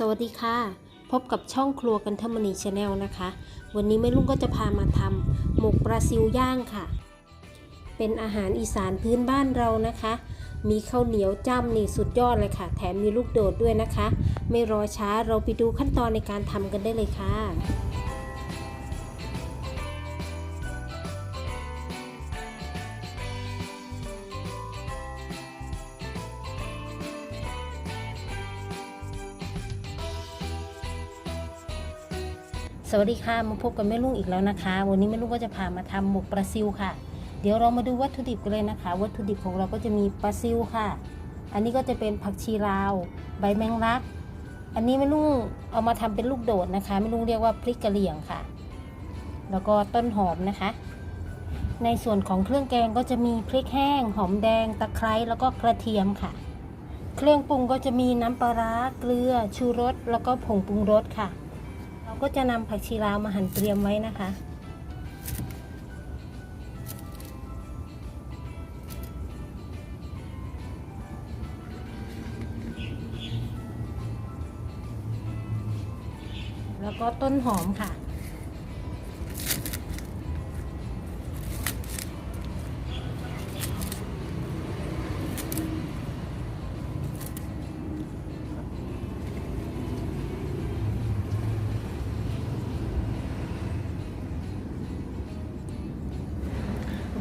สวัสดีค่ะ พบกับช่องครัวกันทมนีชาแนลนะคะ วันนี้แม่ลุงก็จะพามาทำหมกปลาซิวย่างค่ะ เป็นอาหารอีสานพื้นบ้านเรานะคะ มีข้าวเหนียวจ้ำนี่สุดยอดเลยค่ะ แถมมีลูกโดดด้วยนะคะ ไม่รอช้าเราไปดูขั้นตอนในการทำกันได้เลยค่ะ สวัสดีค่ะมาพบกับแม่ลุงอีกแล้วนะคะ วันนี้แม่ลุงก็จะพามาทำหมกปลาซิวค่ะ เดี๋ยวเรามาดูวัตถุดิบกันเลยนะคะ วัตถุดิบของเราก็จะมีปลาซิวค่ะ อันนี้ก็จะเป็นผักชีลาว ใบแมงลัก อันนี้แม่ลุงเอามาทำเป็นลูกโดดนะคะแม่ลุงเรียกว่าพริกกะเหรี่ยงค่ะ แล้วก็ต้นหอมนะคะ ในส่วนของเครื่องแกงก็จะมีพริกแห้ง หอมแดง ตะไคร้แล้วก็กระเทียมค่ะ เครื่องปรุงก็จะมีน้ำปลาร้าเกลือชูรสแล้วก็ผงปรุงรสค่ะ ก็จะนำผักชีลาวมาหั่นเตรียมไว้นะคะ แล้วก็ต้นหอมค่ะ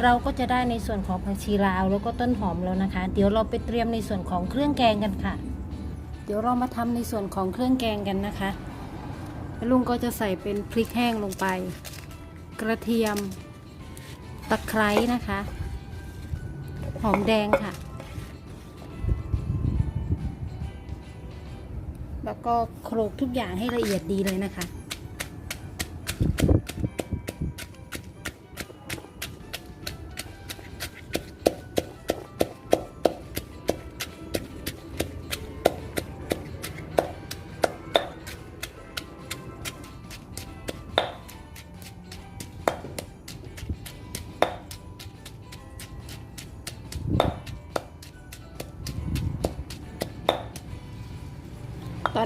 เราก็จะได้ในส่วนของผักชีลาวแล้วก็ต้นหอมแล้วนะคะ เดี๋ยวเราไปเตรียมในส่วนของเครื่องแกงกันค่ะ เดี๋ยวเรามาทำในส่วนของเครื่องแกงกันนะคะลุงก็จะใส่เป็นพริกแห้งลงไป กระเทียม ตะไคร้นะคะ หอมแดงค่ะ แล้วก็โขลกทุกอย่างให้ละเอียดดีเลยนะคะ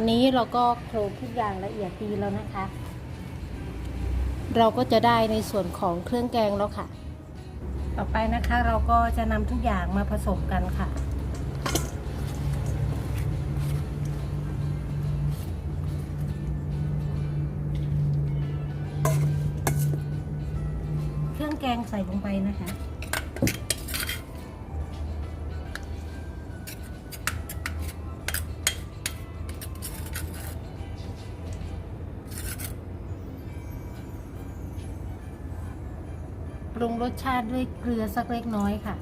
อนนี้เราก็โขลกทุกอย่างละเอียดดีแล้วนะคะ เราก็จะได้ในส่วนของเครื่องแกงแล้วค่ะ ต่อไปนะคะเราก็จะนำทุกอย่างมาผสมกันค่ะ เครื่องแกงใส่ลงไปนะคะ รุงรสชาติด้วยเกลือสักเล็กน้อยค่ะ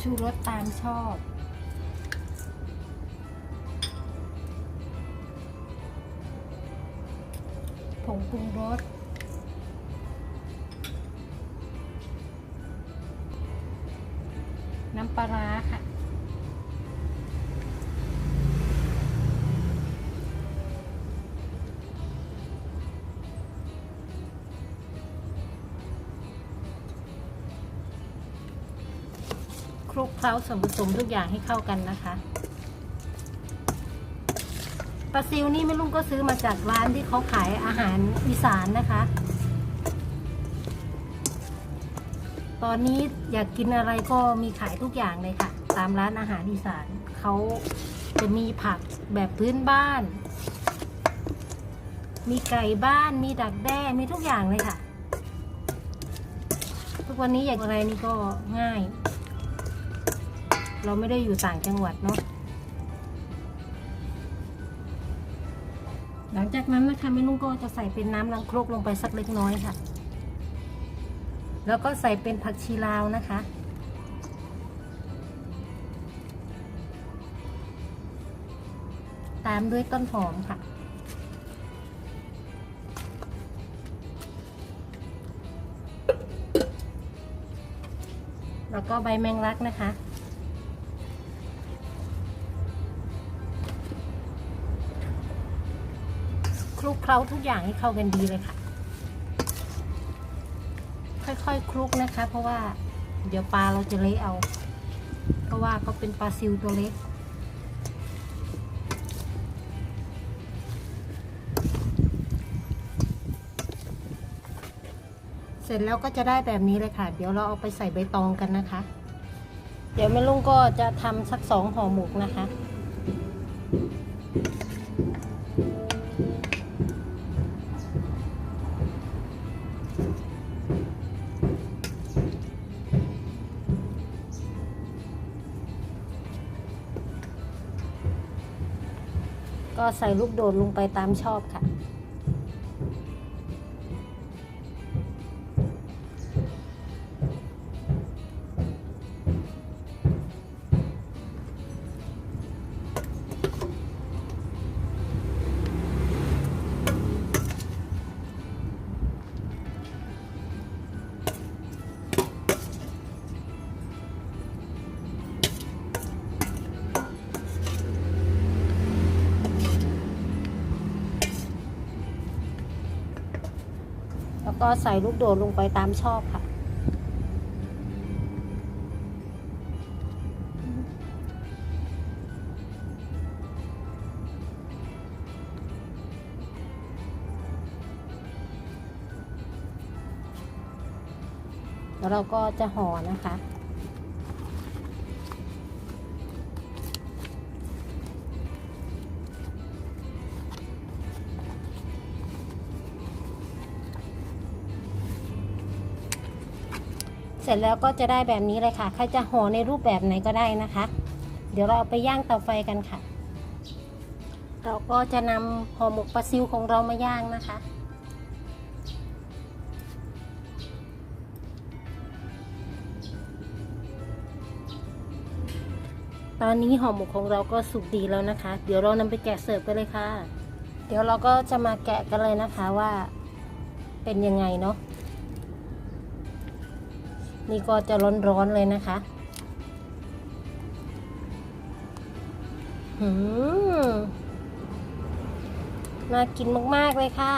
ชูรสตามชอบ ผงปรุงรสน้ำปลาร้าค่ะ คลุกเคล้าส่วนผสมทุกอย่างให้เข้ากันนะคะปลาซิวนี่แม่ลุงก็ซื้อมาจากร้านที่เขาขายอาหารอีสานนะคะ ตอนนี้อยากกินอะไรก็มีขายทุกอย่างเลยค่ะ ตามร้านอาหารอีสานเขาจะมีผักแบบพื้นบ้าน มีไก่บ้าน มีดักแด้ มีทุกอย่างเลยค่ะ ทุกวันนี้อยากอะไรนี่ก็ง่าย เราไม่ได้อยู่ต่างจังหวัดเนาะหลังจากนั้นนะคะแม่นุ่งก็จะใส่เป็นน้ำล้างครกลงไปสักเล็กน้อยค่ะ แล้วก็ใส่เป็นผักชีลาวนะคะ ตามด้วยต้นหอมค่ะ แล้วก็ใบแมงลักนะคะ เคล้าทุกอย่างให้เข้ากันดีเลยค่ะ ค่อยๆคลุกนะคะ เพราะว่าเดี๋ยวปลาเราจะเละเอา เพราะว่าเขาเป็นปลาซิวตัวเล็กเสร็จแล้วก็จะได้แบบนี้เลยค่ะ เดี๋ยวเราเอาไปใส่ใบตองกันนะคะ เดี๋ยวแม่ลุงก็จะทำสักสองห่อหมกนะคะ ก็ใส่ลูกโดดลงไปตามชอบค่ะ ก็ใส่ลูกโดดลงไปตามชอบค่ะ แล้วเราก็จะห่อนะคะ เสร็จแล้วก็จะได้แบบนี้เลยค่ะ ใครจะห่อในรูปแบบไหนก็ได้นะคะ เดี๋ยวเราเอาไปย่างเตาไฟกันค่ะ เราก็จะนำห่อหมกปลาซิวของเรามาย่างนะคะตอนนี้ห่อหมกของเราก็สุกดีแล้วนะคะ เดี๋ยวเรานำไปแกะเสิร์ฟกันเลยค่ะ เดี๋ยวเราก็จะมาแกะกันเลยนะคะว่าเป็นยังไงเนาะ นี่ก็จะร้อนๆเลยนะคะหืมน่ากินมาก ๆ เลยค่ะ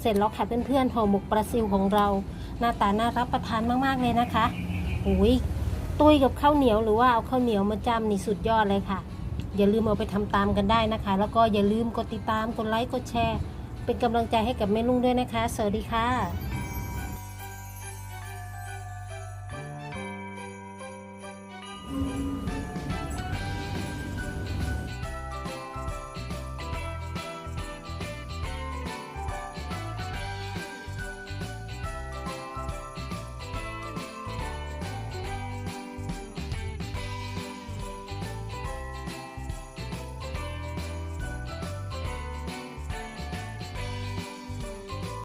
เสร็จแล้วค่ะเพื่อนๆห่อหมกปลาซิวของเรา หน้าตาน่ารับประทานมาก ๆ เลยนะคะอุ้ย ตุ้ยกับข้าวเหนียวหรือว่าเอาข้าวเหนียวมาจ้ำนี่สุดยอดเลยค่ะ อย่าลืมเอาไปทำตามกันได้นะคะ แล้วก็อย่าลืมกดติดตามกดไลค์กดแชร์ เป็นกำลังใจให้กับแม่ลุงด้วยนะคะ สวัสดีค่ะ